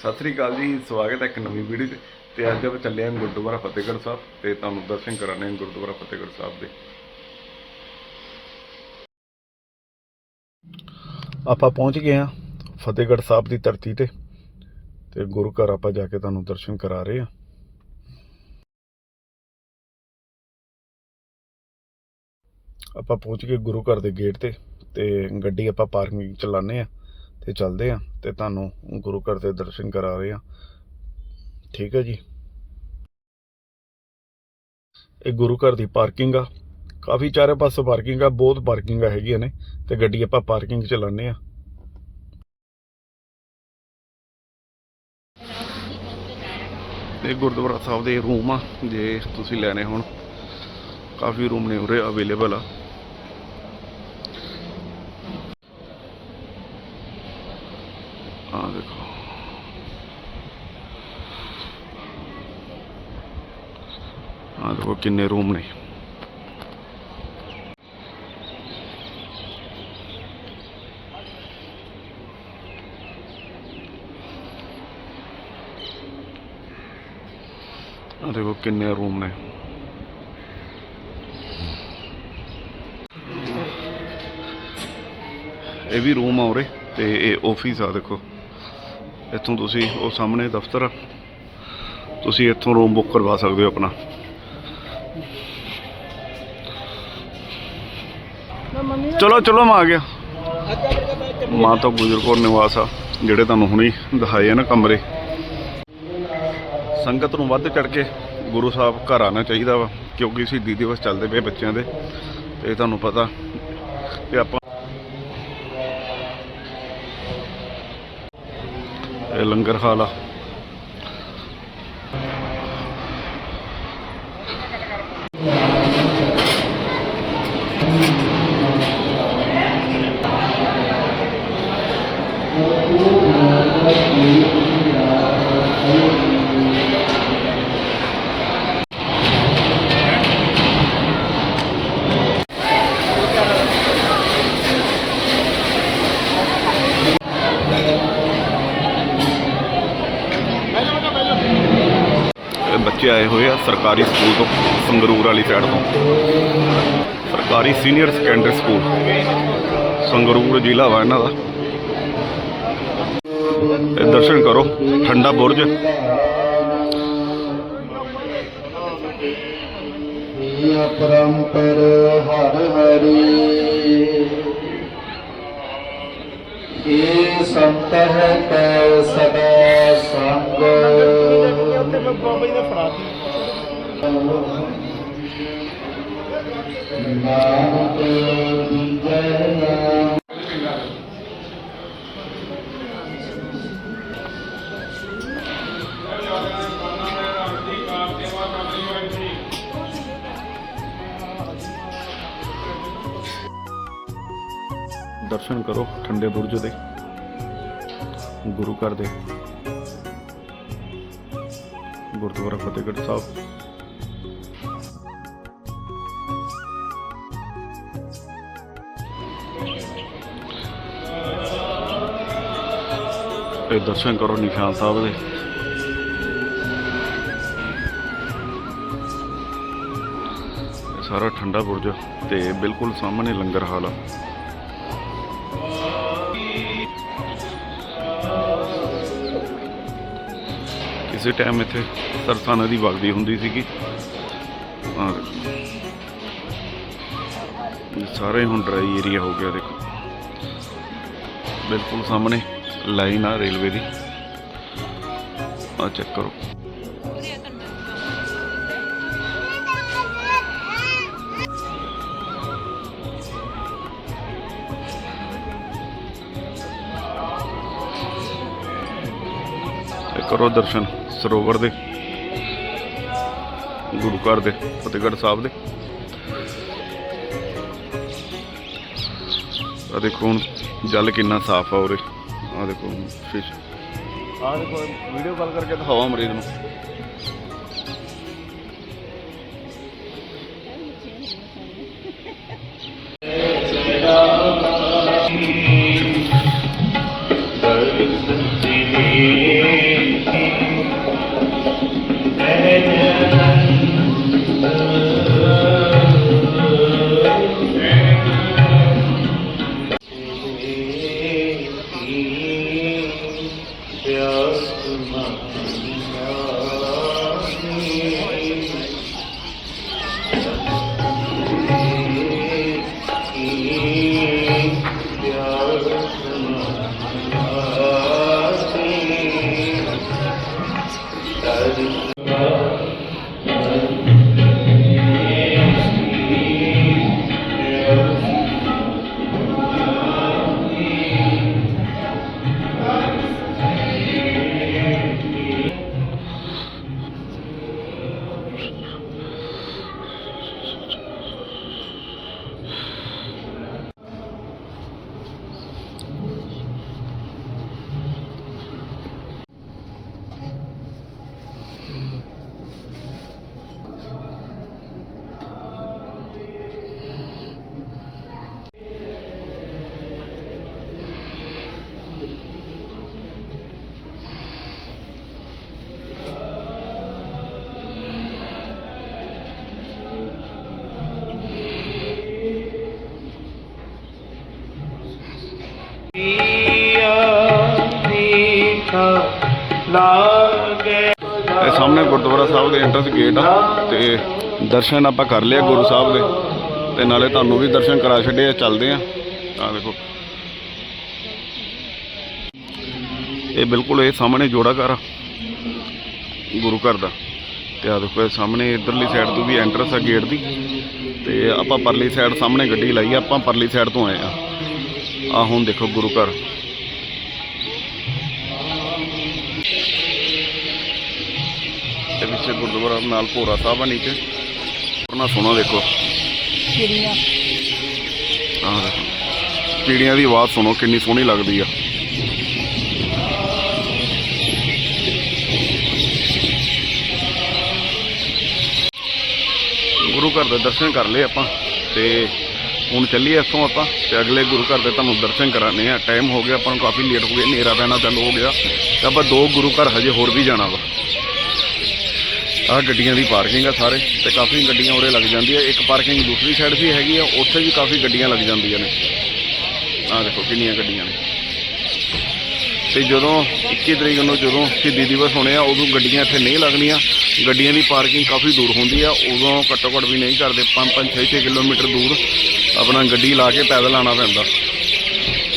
ਸਤਿ ਸ੍ਰੀ ਅਕਾਲ ਜੀ, ਸਵਾਗਤ ਹੈ ਇੱਕ ਨਵੀਂ ਵੀਡੀਓ 'ਚ। ਤੇ ਅੱਜ ਆਪਾਂ ਚੱਲੇ ਹਾਂ ਗੁਰਦੁਆਰਾ ਫਤਿਹਗੜ੍ਹ ਸਾਹਿਬ ਤੇ ਤੁਹਾਨੂੰ ਦਰਸ਼ਨ ਕਰਾਣੇ ਹਾਂ ਗੁਰਦੁਆਰਾ ਫਤਿਹਗੜ੍ਹ ਸਾਹਿਬ ਦੇ। ਆਪਾਂ ਪਹੁੰਚ ਗਏ ਹਾਂ ਫਤਿਹਗੜ੍ਹ ਸਾਹਿਬ ਦੀ ਧਰਤੀ ਤੇ ਤੇ ਗੁਰੂ ਘਰ ਆਪਾਂ ਜਾ ਕੇ ਤੁਹਾਨੂੰ ਦਰਸ਼ਨ ਕਰਾ ਰਹੇ ਹਾਂ। ਆਪਾਂ ਪਹੁੰਚ ਗਏ ਗੁਰੂ ਘਰ ਦੇ ਗੇਟ ਤੇ ਤੇ ਗੱਡੀ ਆਪਾਂ ਪਾਰਕਿੰਗ ਚ ਲਾਣੇ ਆ ਤੇ ਚੱਲਦੇ ਆ ਤੇ ਤੁਹਾਨੂੰ ਗੁਰੂ ਘਰ ਦੇ ਦਰਸ਼ਨ ਕਰਾ ਰਹੇ ਆ। ਠੀਕ ਹੈ ਜੀ। ਇਹ ਗੁਰੂ ਘਰ ਦੀ ਪਾਰਕਿੰਗ ਆ। ਕਾਫੀ ਚਾਰੇ ਪਾਸੇ ਪਾਰਕਿੰਗ ਆ, ਬਹੁਤ ਪਾਰਕਿੰਗਾਂ ਹੈਗੀਆਂ ਨੇ ਤੇ ਗੱਡੀ ਆਪਾਂ ਪਾਰਕਿੰਗ ਚ ਲਾਣੇ ਆ। ਇਹ ਗੁਰਦੁਆਰਾ ਸਾਹਿਬ ਦੇ ਰੂਮ ਆ, ਜੇ ਤੁਸੀਂ ਲੈਣੇ ਹੋਣ। ਕਾਫੀ ਰੂਮ ਨੇ ਉਰੇ ਅਵੇਲੇਬਲ ਆ ਆ ਦੇਖੋ ਆ ਦੇਖੋ ਕਿੰਨੇ ਰੂਮ ਨੇ ਆ ਦੇਖੋ ਕਿੰਨੇ ਰੂਮ ਨੇ ਇਹ ਵੀ ਰੂਮ ਆ ਉਰੇ, ਤੇ ਇਹ ਆਫਿਸ ਆ ਦੇਖੋ। ਇੱਥੋਂ ਤੁਸੀਂ ਉਹ ਸਾਹਮਣੇ ਦਫ਼ਤਰ ਤੁਸੀਂ ਇੱਥੋਂ ਰੂਮ ਬੁੱਕ ਕਰਵਾ ਸਕਦੇ ਹੋ ਆਪਣਾ। ਚਲੋ ਚਲੋ ਮੈਂ ਆ ਗਿਆ। ਮਾਤਾ ਗੁਜਰ ਕੌਰ ਨਿਵਾਸ ਆ ਜਿਹੜੇ ਤੁਹਾਨੂੰ ਹੁਣੀ ਦਿਖਾਏ ਆ ਨਾ ਕਮਰੇ। ਸੰਗਤ ਨੂੰ ਵੱਧ ਚੜ ਕੇ ਗੁਰੂ ਸਾਹਿਬ ਘਰ ਆਉਣਾ ਚਾਹੀਦਾ ਵਾ ਕਿਉਂਕਿ ਸ਼ਹੀਦੀ ਦਿਵਸ ਚੱਲਦੇ ਪਏ ਬੱਚਿਆਂ ਦੇ ਤੇ ਤੁਹਾਨੂੰ ਪਤਾ। ਕਿ ਆਪਾਂ ਇਹ ਲੰਗਰ ਹਾਲ ਆ ਬੱਚੇ ਆਏ ਹੋਏ ਆ ਸਰਕਾਰੀ ਸਕੂਲ ਤੋਂ ਸੰਗਰੂਰ ਵਾਲੀ ਸਾਈਡ ਤੋਂ। ਸਰਕਾਰੀ ਸੀਨੀਅਰ ਸੈਕੰਡਰੀ ਸਕੂਲ ਸੰਗਰੂਰ ਜ਼ਿਲ੍ਹਾ ਵਾ ਇਹਨਾਂ ਦਾ। ਇਹ ਦਰਸ਼ਨ ਕਰੋ, ਠੰਡਾ ਬੁਰਜ। ਪਰੰਪਰ ਹਰ ਹਰੀ। ਇਹ ਸੰਤ ਹੈ ਕੈ ਦਰਸ਼ਨ ਕਰੋ ਠੰਡੇ ਬੁਰਜ ਦੇ ਗੁਰੂ ਘਰ ਦੇ ਗੁਰਦੁਆਰਾ ਫਤਿਹਗੜ੍ਹ ਸਾਹਿਬ ਇਹ ਦਰਸ਼ਨ ਕਰੋ ਨਿਸ਼ਾਨ ਸਾਹਿਬ ਦੇ। ਸਾਰਾ ਠੰਡਾ ਬੁਰਜ ਤੇ ਬਿਲਕੁਲ ਸਾਹਮਣੇ ਲੰਗਰ ਹਾਲ ਆ। ਕਿਸੇ ਟਾਈਮ ਇੱਥੇ ਸਰਸਾ ਨਦੀ ਵਗਦੀ ਹੁੰਦੀ ਸੀਗੀ। ਔਰ ਸਾਰੇ ਹੁਣ ਡਰਾਈ ਏਰੀਆ ਹੋ ਗਿਆ ਦੇਖੋ। ਬਿਲਕੁਲ ਸਾਹਮਣੇ ਲਾਈਨ ਆ ਰੇਲਵੇ ਦੀ। ਆ ਚੈੱਕ ਕਰੋ। ਕਰੋ ਦਰਸ਼ਨ ਸਰੋਵਰ ਦੇ। ਗੁਰੂ ਘਰ ਦੇ, ਫਤਿਹਗੜ੍ਹ ਸਾਹਿਬ ਦੇ। ਆ ਦੇਖੋ ਹੁਣ ਜਲ ਕਿੰਨਾ ਸਾਫ਼ ਆ ਉਰੇ। ਆ ਦੇਖੋ ਫਿਸ਼ ਆ ਦੇਖੋ ਵੀਡੀਓ ਕਾਲ ਕਰਕੇ ਦਿਖਾਵਾ ਮਰੀਜ਼ ਨੂੰ। ਦਰਦ Yes, ਲਾਗੇ। ਇਹ ਸਾਹਮਣੇ ਗੁਰਦੁਆਰਾ ਸਾਹਿਬ ਦੇ ਐਂਟਰਸ ਗੇਟ ਆ ਤੇ ਦਰਸ਼ਨ ਆਪਾਂ ਕਰ ਲਿਆ ਗੁਰੂ ਸਾਹਿਬ ਦੇ। ਤੇ ਨਾਲੇ ਤੁਹਾਨੂੰ ਵੀ ਦਰਸ਼ਨ ਕਰਾ ਛੱਡੇ ਆ, ਚੱਲਦੇ ਆ। ਆ ਦੇਖੋ। ਇਹ ਬਿਲਕੁਲ ਇਹ ਸਾਹਮਣੇ ਜੋੜਾ ਘਰ ਆ, ਗੁਰੂ ਘਰ ਦਾ। ਤੇ ਆ ਦੇਖੋ, ਇਹ ਸਾਹਮਣੇ ਇਧਰਲੀ ਸਾਈਡ ਤੋਂ ਵੀ ਐਂਟਰੈਂਸ ਆ ਗੇਟ ਦੀ। ਤੇ ਆਪਾਂ ਪਰਲੀ ਸਾਈਡ ਸਾਹਮਣੇ ਗੱਡੀ ਲਾਈ ਆਪਾਂ ਪਰਲੀ ਸਾਈਡ ਤੋਂ ਆਏ ਆ। ਆ ਹੁਣ ਦੇਖੋ ਗੁਰੂ ਘਰ। ਤੇ ਪਿੱਛੇ ਗੁਰਦੁਆਰਾ ਨਾਲ ਭੋਰਾ ਸਾਹਿਬ ਆ ਨੀਚੇ। ਉਹਨਾਂ ਸੋਹਣਾ ਦੇਖੋ। ਚਿੜੀਆਂ। ਆਹ ਦੇਖੋ। ਚਿੜੀਆਂ ਦੀ ਆਵਾਜ਼ ਸੁਣੋ ਕਿੰਨੀ ਸੋਹਣੀ ਲੱਗਦੀ ਆ। ਗੁਰੂ ਘਰ ਦੇ ਦਰਸ਼ਨ ਕਰ ਲਏ ਆਪਾਂ ਤੇ ਹੁਣ ਚੱਲੀਏ ਇੱਥੋਂ ਆਪਾਂ, ਤੇ ਅਗਲੇ ਗੁਰੂ ਘਰ ਦੇ ਤੁਹਾਨੂੰ ਦਰਸ਼ਨ ਕਰਾਣੇ ਆ ਟਾਈਮ ਹੋ ਗਿਆ, ਆਪਾਂ ਨੂੰ ਕਾਫੀ ਲੇਟ ਹੋ ਗਿਆ ਹਨੇਰਾ ਪੈਣਾ ਚਾਲੂ ਹੋ ਗਿਆ। ਤੇ ਆਪਾਂ ਦੋ ਗੁਰੂ ਘਰ ਹਜੇ ਹੋਰ ਵੀ ਜਾਣਾ ਵਾ। ਆਹ ਗੱਡੀਆਂ ਦੀ ਪਾਰਕਿੰਗ ਆ ਸਾਰੇ, ਤੇ ਕਾਫੀ ਗੱਡੀਆਂ ਉਰੇ ਲੱਗ ਜਾਂਦੀਆਂ। ਇੱਕ ਪਾਰਕਿੰਗ ਦੂਸਰੀ ਸਾਈਡ ਵੀ ਹੈਗੀ ਆ, ਉੱਥੇ ਵੀ ਕਾਫੀ ਗੱਡੀਆਂ ਲੱਗ ਜਾਂਦੀਆਂ ਨੇ। ਆਹ ਦੇਖੋ ਕਿੰਨੀਆਂ ਗੱਡੀਆਂ ਨੇ। ਤੇ ਜਦੋਂ 21 ਤਰੀਕ ਨੂੰ ਜਦੋਂ ਸ਼ਹੀਦੀ ਦਿਵਸ ਹੋਣੇ ਆ, ਉਦੋਂ ਗੱਡੀਆਂ ਇੱਥੇ ਨਹੀਂ ਲੱਗਣੀਆਂ। ਗੱਡੀਆਂ ਦੀ ਪਾਰਕਿੰਗ ਕਾਫੀ ਦੂਰ ਹੁੰਦੀ ਆ, ਉਦੋਂ ਘੱਟੋ ਘੱਟ ਵੀ ਨਹੀਂ ਕਰਦੇ। 5-5 6-6 ਕਿਲੋਮੀਟਰ ਦੂਰ। ਆਪਣਾ ਗੱਡੀ ਲਾ ਕੇ ਪੈਦਲ ਆਉਣਾ ਪੈਂਦਾ।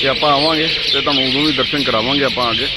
ਤੇ ਆਪਾਂ ਆਵਾਂਗੇ ਤੇ ਤੁਹਾਨੂੰ ਉਦੋਂ ਵੀ ਦਰਸ਼ਨ ਕਰਾਵਾਂਗੇ ਆਪਾਂ ਆ ਕੇ।